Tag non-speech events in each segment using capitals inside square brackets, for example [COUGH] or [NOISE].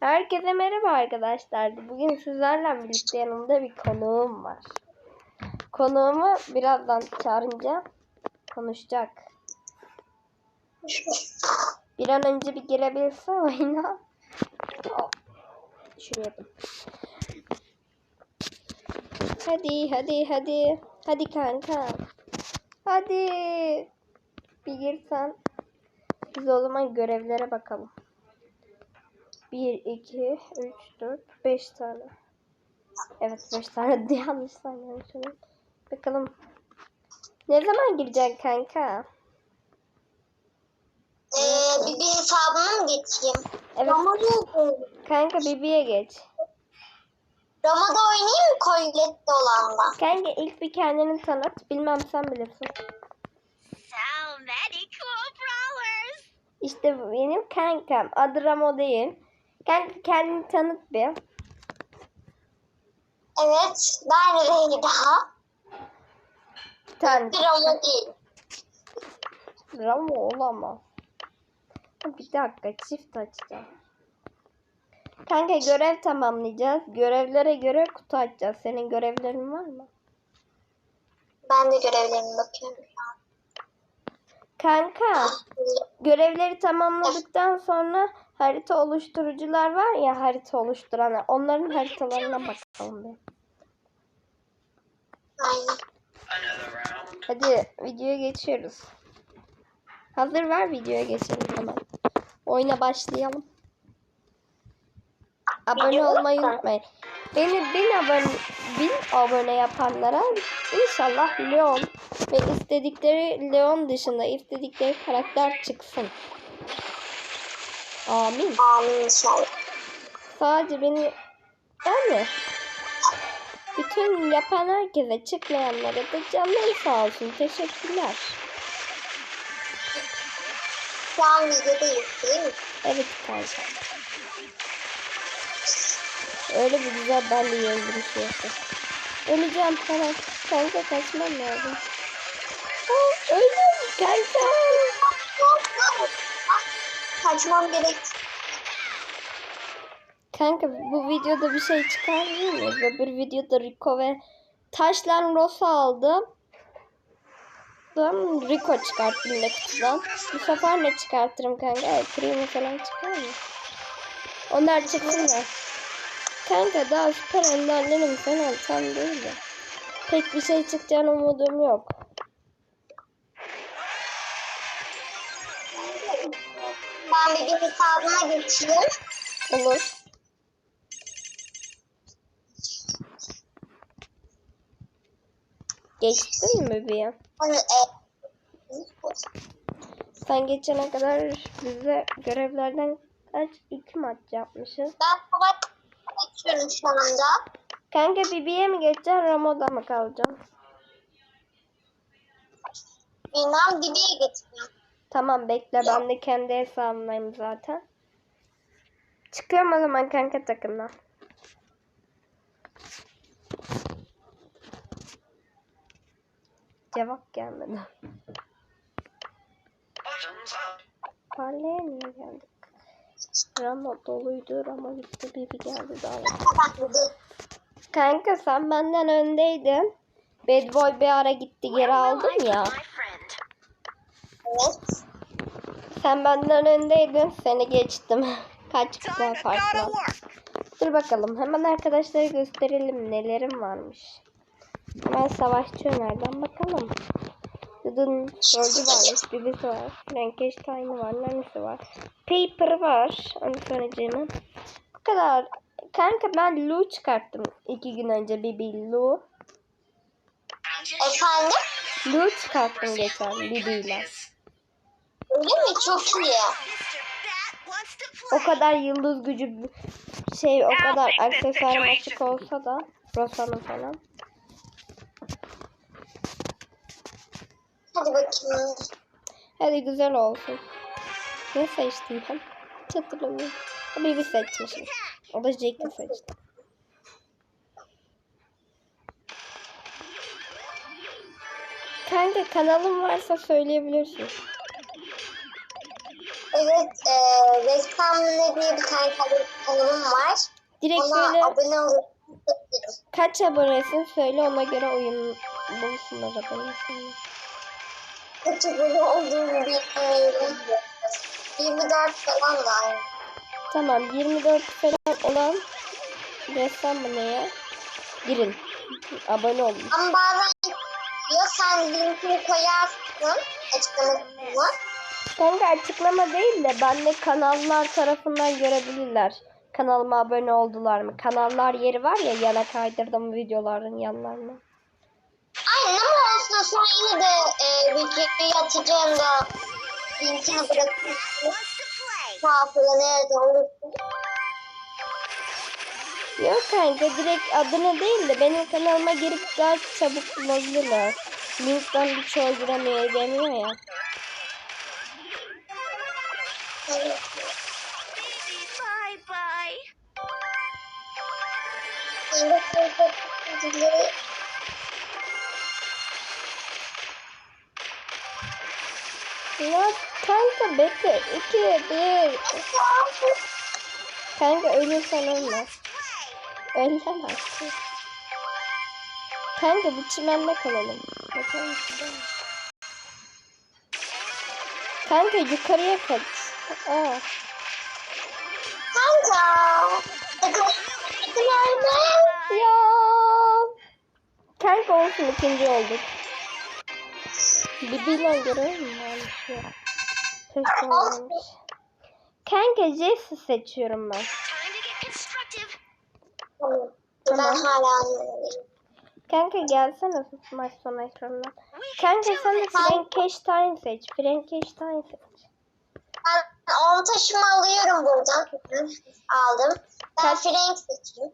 Herkese merhaba arkadaşlar. Bugün sizlerle birlikte yanımda bir konuğum var. Konuğumu birazdan çağırınca konuşacak. Bir an önce bir girebilse oyuna. Şuraya dur. Hadi hadi hadi. Hadi kanka. Hadi. Bir girsen. Biz o zaman görevlere bakalım. 1, 2, 3, 4, 5 tane. Evet 5 tane de [LAUGHS] yanlış saymışım. Bakalım. Ne zaman gireceksin kanka? Ee, bir hesabına mı geçeyim? Evet Ramada, kanka Bibi'ye geç. Ramada oynayayım mı Coilet'te olanla? Kanka ilk bir kendini tanıt. Bilmem sen bilirsin. So many cool brawlers. İşte bu benim kankam. Adı Ramo değil. Kanka kendini tanıt bir. Evet, ben daha. Tanıt. Ramo değil. Ramo olamaz. Bir dakika çift açacağım. Kanka görev tamamlayacağız. Görevlere göre kutu açacağız. Senin görevlerin var mı? Ben de görevlerime bakıyorum. Kanka görevleri tamamladıktan sonra harita oluşturucular var ya harita oluşturanlar. Onların haritalarına bakalım bir. Hadi videoya geçiyoruz. Hazır ver videoya geçelim hemen. Oyuna başlayalım. Abone olmayı unutmayın. Beni bin abone, bin abone yapanlara inşallah Leon ve istedikleri Leon dışında istedikleri karakter çıksın. Amin. Amin inşallah. Sadece beni yani bütün yapan herkese çıkmayanlara da canları sağ olsun. Teşekkürler. Şu an videodayız değil mi? Evet kanka. Öyle bir güzel ben de yöndürüş yaptım. Öleceğim hemen. Kanka kaçmam lazım. Aa, öldüm kanka. Kaçmam gerek. Kanka bu videoda bir şey çıkar mı? Öbür videoda Rico ve Taşlan Rosa aldım. Rico çıkarttım da kutudan. Bu sefer ne çıkartırım kanka? Evet, Primo falan çıkar mı? Onlar çıksın da. Kanka daha süper enderlerim falan tam değil de. Pek bir şey çıkacağını umudum yok. Ben bir, hesabına geçeyim. Olur. Geçtin mi bir e, Sen geçene kadar bize görevlerden kaç iki maç yapmışız. ben savaş geçiyorum şu anda. Kanka Bibi'ye mi geçeceksin Ramo'da mı kalacaksın? Bilmem dibiye geçiyorum. Tamam bekle ben de kendi hesabımdayım zaten. Çıkıyorum o zaman kanka takımdan. Cevap gelmedi. Parlaya niye geldik? Ramo doluydu. Ramo gitti. Bibi geldi daha. Kanka sen benden öndeydin. Bad Boy bir ara gitti geri aldın ya. Evet. Sen benden öndeydin. Seni geçtim. [LAUGHS] Kaç go fark var? Dur bakalım. Hemen arkadaşlara gösterelim nelerim varmış. Hemen savaşçı önerden bakalım. Dudun George'u varmış. Bibisi var. Frankenstein'ı var. Nanisi var. Paper var. Onu söyleyeceğim. Bu kadar. Kanka ben Lou çıkarttım. iki gün önce Bibi Lou. Efendim? Lou çıkarttım geçen Bibi'yle. Öyle mi? Çok iyi. O kadar yıldız gücü şey o kadar aksesuarım açık olsa da Rosa'nın falan. Hadi bakayım. Hadi güzel olsun. Ne seçtim ben? Hatırlamıyorum. Ha, Bibi seçmişim. O da Jack'i seçti. Kanka kanalım varsa söyleyebilirsin. Evet, e, ne diye bir tane kanalım var. Direkt Ona böyle abone olup kaç abonesin söyle ona göre uyum bulsunlar abonesini. kaç abone olduğumu bilmiyorum. 24 falan aynı. Tamam 24 falan olan ressam mı neye? Girin. Abone olun. Ama bazen diyor sen linkini koyarsın açıklama kısmına. Kanka açıklama değil de benle kanallar tarafından görebilirler. Kanalıma abone oldular mı? Kanallar yeri var ya yana kaydırdım videoların yanlarına. Aynen ama olsun sonra yine de e, videoyu atacağım da linkini bırakırsın. Nerede olursun. Yok kanka direkt adını değil de benim kanalıma girip daha çabuk bulabilirler. Linkten birçoğu giremiyor demiyor ya. Bye bye. Evet, evet, evet. Ya kanka bekle. 2, 1. Kanka ölürsen ölme. Ölemezsin. Kanka bu çimende kalalım. Bakar mısın? Kanka yukarıya kaç. Sakın ölme. Ya. Kanka olsun ikinci olduk. Bibiyle mi varmış ya? Keşke olmamış. Kanka Jesse seçiyorum ben. Tamam. Kanka gelsene maç sonu ekranına. Kanka sen de. Frankenstein seç. Frankenstein seç. Ben on taşımı alıyorum buradan. Aldım. Ben Frank seçeyim.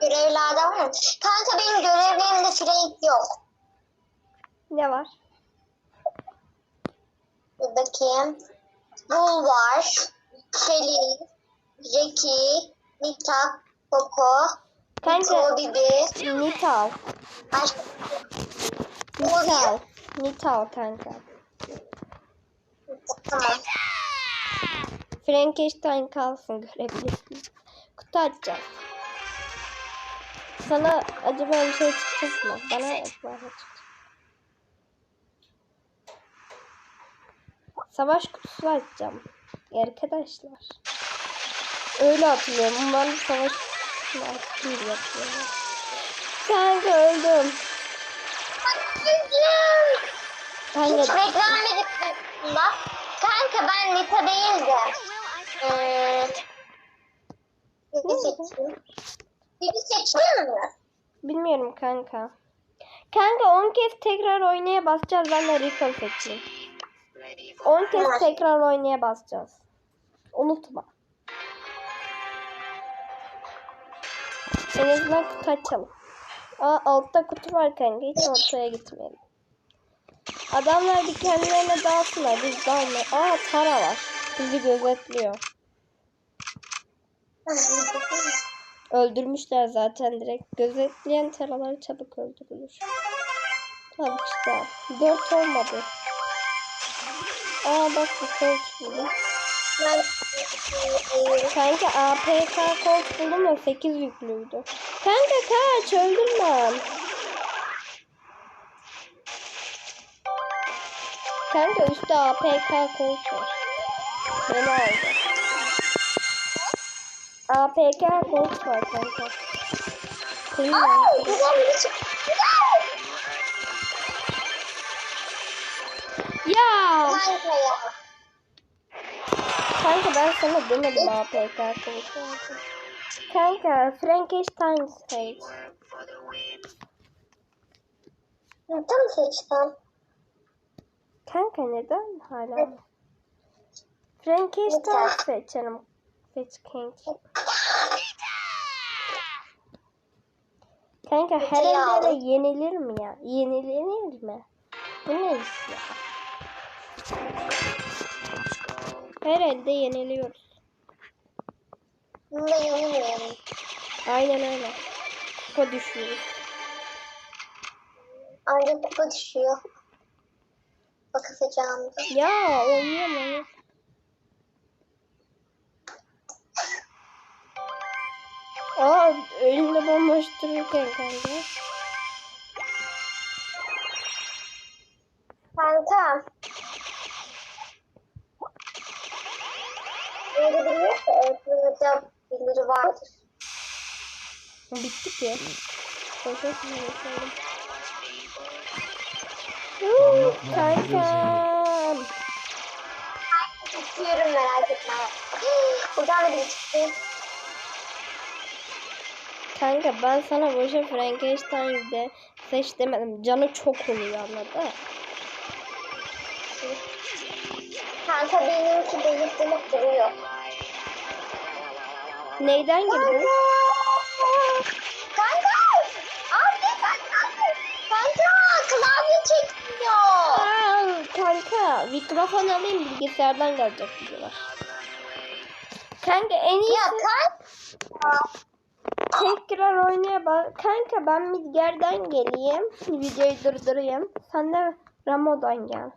Görevlerde var mı? Kanka benim görevlerimde Frank yok. Ne var? Bir bakayım. Bull var. Shelly, Jackie, Nita, Coco, Kanka Bibi. Nita al. Başka Nita al. Nita al kanka. Tamam. Frankenstein kalsın görebilirsin. Kutu açacağız. Sana acaba bir şey çıkacak mı? Bana ısmarla çıkacak. Savaş kutusu açacağım. Arkadaşlar. Öyle hatırlıyorum. Ben de savaş kutusunu açtım diye hatırlıyorum. Kanka öldüm. Hiç Kanka beklenmedik aslında. Kanka ben Nita değil de. Will I Ee, Bibi seçeyim. Bibi mi? bilmiyorum kanka. Kanka 10 kez tekrar oynaya basacağız. Ben de Rico seçeyim. 10 kez tekrar oynaya basacağız. Unutma. En azından kutu açalım. Aa altta kutu var kanka. Hiç ortaya gitmeyelim. Adamlar bir kendilerine dalsınlar. Biz dalmayalım. Aa Tara var. Bizi gözetliyor. Öldürmüşler zaten direkt. Gözetleyen taralar çabuk öldürülür. Tabii işte. Dört olmadı. Aa bak bu kolt buldum. Kanka APK kolt buldum da 8 yüklüydü. Kanka kaç öldürme. Kanka üstte APK kolt var. Beni aldı. APK kolt var kanka. Kıyım Aa, güzel biri çıktı. Ya. Kanka ya. Kanka ben sana demedim APK kolt var. Kanka Frankenstein seç. Nita mı seçtin? Kanka neden hala? Frankenstein seçelim. Seç kanka. Kanka her elde de yenilir mi ya? Yenilenir mi? Bu ne iş ya? Her elde yeniliyoruz. Aynen öyle. Kupa düşüyoruz. Ancak kupa düşüyor bakacağım. Ya olmuyor mu? Aa elimde bomboş dururken kanka. Kanka. Böyle biliyorsa Apple'da birileri vardır. Bitti ki. Çok iyi. Kankam. Tutuyorum merak etme. Buradan da biri çıktı. Kanka ben sana boşa Frankenstein'de seç demedim. Canı çok oluyor anladın? Kanka benimki belirtilip duruyor. Neyden girdin? Kanka! Abi kanka! Kanka! Klavye çekmiyor. Aa, kanka mikrofon alayım bilgisayardan gelecek videolar. Kanka en Ya iyisi kanka! tekrar oynaya bak. Kanka ben Midgar'dan geleyim. Videoyu durdurayım. Sen de Ramo'dan gel.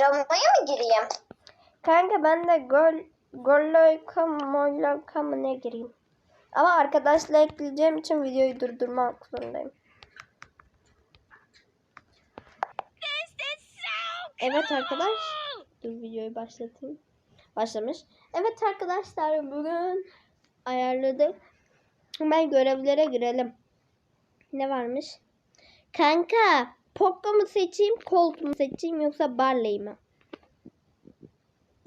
Ramo'ya mı gireyim? Kanka ben de gol Golloyka Molloyka mı ne gireyim. Ama arkadaşla ekleyeceğim için videoyu durdurmak zorundayım. Evet arkadaş. Dur videoyu başlatayım. Başlamış. Evet arkadaşlar bugün ayarladık. Hemen görevlere girelim. Ne varmış? Kanka Poco mu seçeyim, Colt mu seçeyim yoksa Barley mi?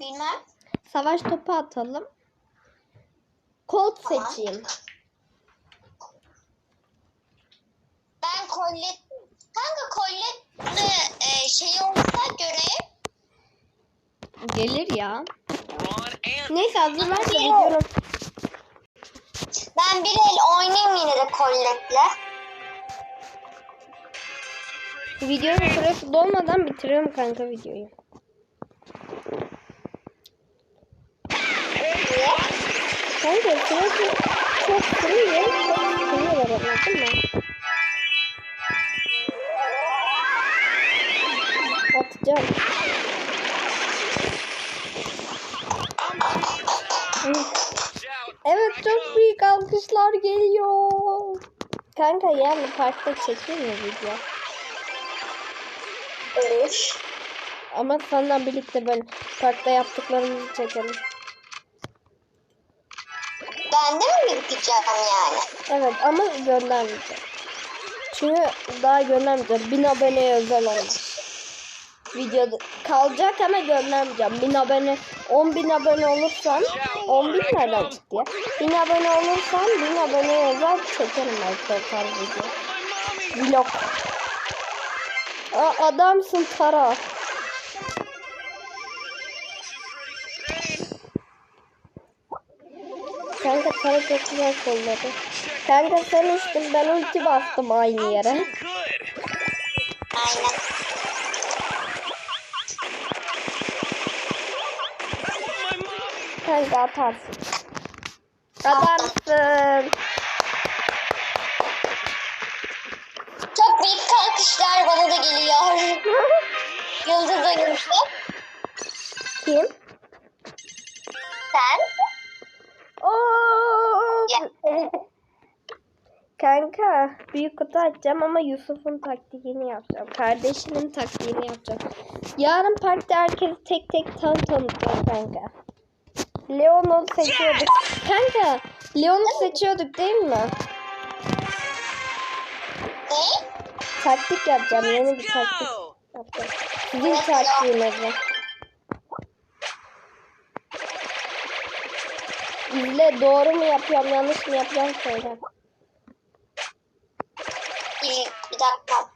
Bilmem. Savaş topu atalım. Colt Tamam. seçeyim. Ben kollet... Kanka kolletli e, şey olsa göre Gelir ya. Neyse hazır ver de gidiyorum. ben bir el oynayayım yine de kolletle. Videonun süresi dolmadan bitiriyorum kanka videoyu. Kanka süresi çok sürüyor. Çok sürüyorlar anladın mı? Atacağım. Evet çok büyük alkışlar geliyor. Kanka yani parkta çekiyor mu video? Olur. Ama seninle birlikte böyle parkta yaptıklarımızı çekelim. Ben de mi gideceğim yani? Evet ama göndermeyeceğim. Çünkü daha göndermeyeceğim. 1000 aboneye özel olmuş. Videoda kalacak ama göndermeyeceğim. 1000 abone, 10 bin abone olursan 10 bin nereden çıktı ya? 1000 abone olursan 1000 aboneye özel çekerim tarz video. Vlog. Aa, adamsın Tara. Kanka Tara çok güzel kolladı. Kanka sen uçtun ben ulti bastım aynı yere. Aynen. Kanka atarsın. Adamsın. Çok büyük kalkışlar bana da geliyor. [LAUGHS] Yıldız oyuncusu. Kim? Sen. Oo. [LAUGHS] Kanka büyük kutu açacağım ama Yusuf'un taktiğini yapacağım. Kardeşinin taktiğini yapacağım. Yarın parkta herkes tek tek tan tanıtacağım kanka. Leon'u seçiyorduk. Kanka Leon'u seçiyorduk değil mi? Ne? Taktik yapacağım. Yeni bir taktik yapacağım. Sizin taktiğinizi. İzle doğru mu yapıyorum yanlış mı yapıyorum söyle. Bir dakika.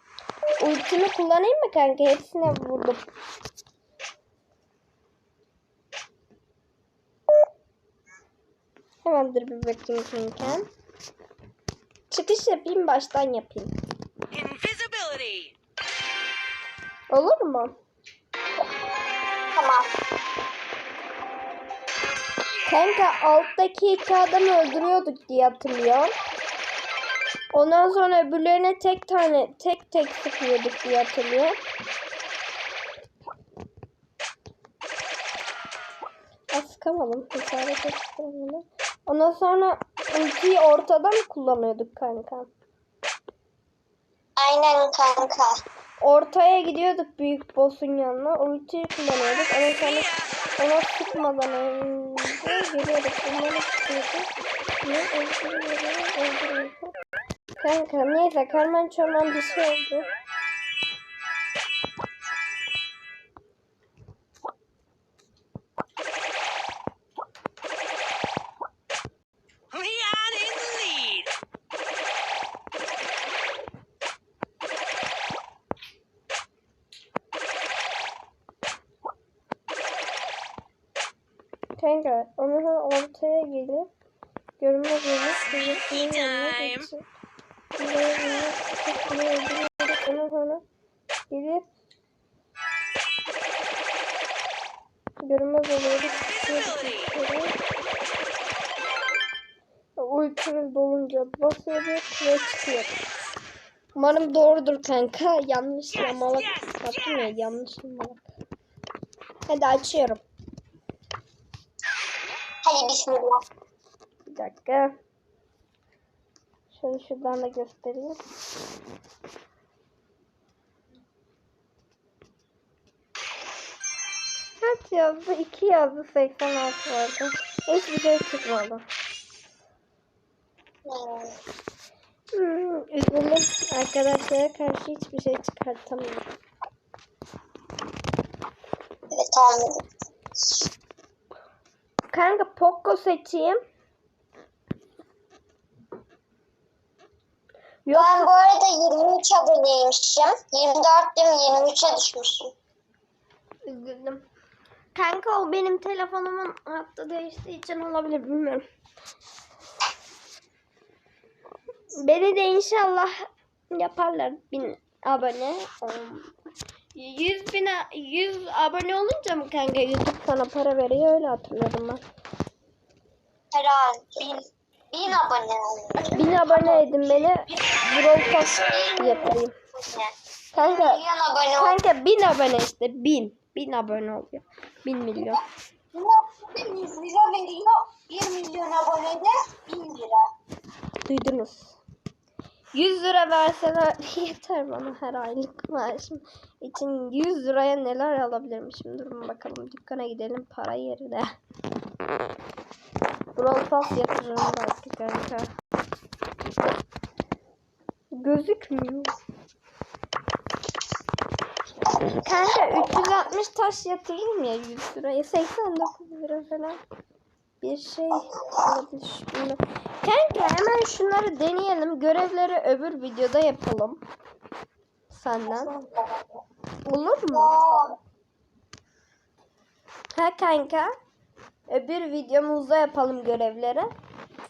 Ultimi kullanayım mı kanka? Hepsine vurdum. Hemen dur bir bakayım kanka. Çıkış yapayım baştan yapayım. Invisibility. Olur mu? Tamam. Kanka alttaki iki adamı öldürüyorduk diye hatırlıyorum. Ondan sonra öbürlerine tek tane tek tek sıkıyorduk diye hatırlıyorum. Az sıkamadım. Cesaret ettim bunu. Ondan sonra ultiyi ortada mı kullanıyorduk kanka? Aynen kanka. Ortaya gidiyorduk büyük boss'un yanına. Ultiyi kullanıyorduk. Ondan sonra ona sıkmadan önce geliyorduk. Onları sıkıyorduk. Ne öldürüyordu? Öldürüyordu. Kanka neyse karman çorman bir şey oldu. Kanka onu ortaya gelip görünmez olmuş. Kızın yanına geçip Buraya öldürüyorduk. Ondan sonra gelip görünmez oluyorduk. Ultra dolunca basıyorduk ve çıkıyorduk. Umarım doğrudur kanka. Yanlış yamalık yaptım ya. Yanlış yamalık. Hadi açıyorum. Hadi bismillah. Bir dakika. Şöyle şuradan da göstereyim. Kaç yazdı? 2 yazdı 86 vardı. Hiçbir şey çıkmadı. Hmm. Üzüldüm. Arkadaşlara karşı hiçbir şey çıkartamıyorum. Evet anladım. Kanka Poco seçeyim. Yok Ben bu arada 23 aboneymişim. 24'tüm 23'e düşmüşüm. üzüldüm. Kanka o benim telefonumun hattı değiştiği için olabilir bilmiyorum. Beni de inşallah yaparlar bin abone. Um, 100 bin 100 abone olunca mı kanka YouTube sana para veriyor öyle hatırladım ben. Herhalde. 1000 bin abone olmuş. 1000 abone edin beni. Pass yapayım. Kanka Milyon abone kanka 1000 abone işte 1000. 1000 abone oluyor. 1000 milyon. 100 lira veriyor. 1 milyon abonede 1000 lira. Duydunuz. 100 lira verseler [LAUGHS] yeter bana her aylık maaşım için 100 liraya neler alabilirmişim. Durun bakalım dükkana gidelim para yerine. Brawl Pass yatırırım belki kanka. Gözükmüyor. Kanka 360 taş yatırırım ya 100 liraya 89 lira falan bir şey olabilir. Kanka hemen şunları deneyelim. Görevleri öbür videoda yapalım. Senden. Olur mu? Ha kanka. Öbür videomuzda yapalım görevleri.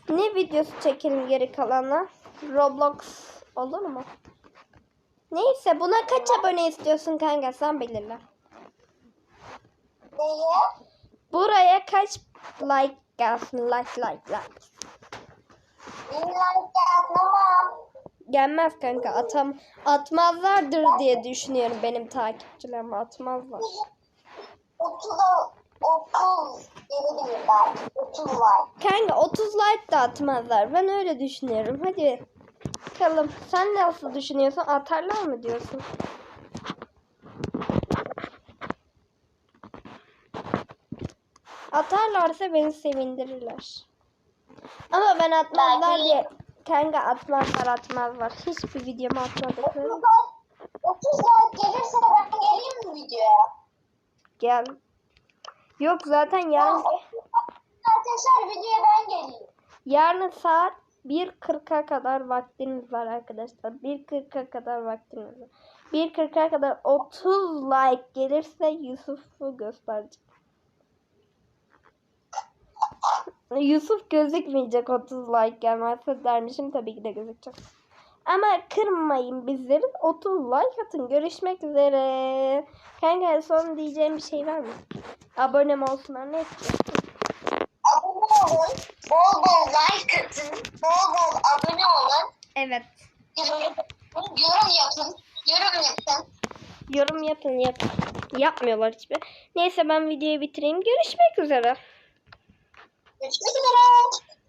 Ne videosu çekelim geri kalanla? Roblox olur mu? Neyse buna kaç abone istiyorsun kanka sen belirle. Buraya kaç like gelsin like like like. 1000 like yazmam. Gelmez kanka atam atmazlardır diye düşünüyorum benim takipçilerim atmazlar. 30 30 gelebilir belki. 30 like. Kanka 30 like da atmazlar. Ben öyle düşünüyorum. Hadi bakalım. Sen nasıl düşünüyorsun? Atarlar mı diyorsun? Atarlarsa beni sevindirirler. Ama ben atmazlar diye kanka atmazlar atmazlar. Hiçbir videomu atmadıkları. 30 like, 30 like gelirse ben geleyim mi videoya? Gel. Yok zaten yarın Arkadaşlar videoya ben geleyim. Yarın saat 1.40'a kadar vaktiniz var arkadaşlar. 1.40'a kadar vaktiniz var. 1.40'a kadar 30 like gelirse Yusuf'u göstereceğim. Yusuf gözükmeyecek 30 like gelmezse dermişim tabii ki de gözükecek. Ama kırmayın bizleri. 30 like atın. Görüşmek üzere. Kanka son diyeceğim bir şey var mı? Abonem olsunlar ne istiyorsun? Abone olun. Bol bol like atın. Bol bol abone olun. Evet. Yorum, yorum yapın. Yorum yapın. Yorum yapın yap. Yapmıyorlar hiçbir. Neyse ben videoyu bitireyim. Görüşmek üzere. Thank you.